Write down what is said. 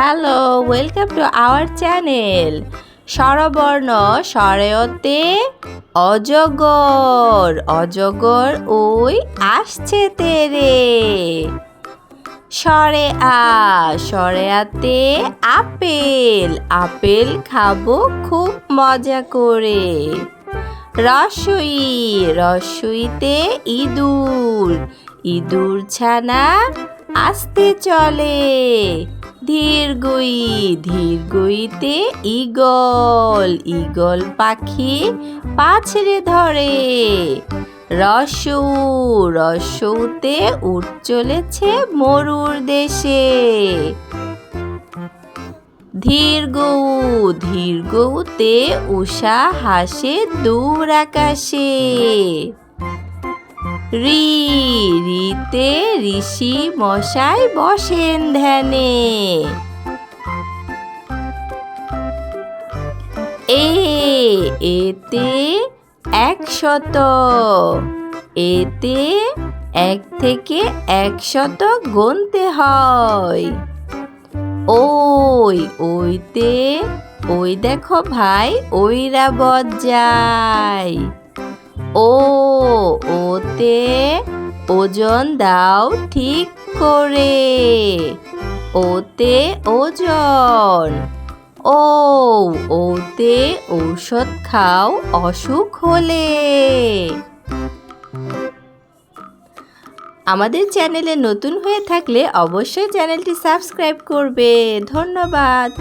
Hello welcome to our channel স্বরবর্ণ স্বরেয়তে অজগর অজগর ওই আসছে তেরে। সরে আ সরে আতে আপেল আপেল খাব খুব মজা করে। রসই, রসইতে ইঁদুর ইঁদুর ছানা আসতে চলে। ধীরগই ধীরগইতে ইগল ইগল পাখি পাছড়ে ধরে। রসৌ, রসৌতে উঠ চলেছে মরুর দেশে। ধীর গৌ ধীর গৌতে উষা হাসে দূর আকাশে। রি, রিতে ঋষি মশাই বসেন ধ্যানে। এ, এতে একশত, এতে এক থেকে একশত গুনতে হয়। ওই, ওইতে, ওই দেখো ভাই, ওইরা যায় ও, ওতে ওজন দাও ঠিক করে। ওতে ওজন। ও, ওতে ঔষধ খাও অসুখ হলে। আমাদের চ্যানেলে নতুন হয়ে থাকলে অবশ্যই চ্যানেলটি সাবস্ক্রাইব করবে। ধন্যবাদ।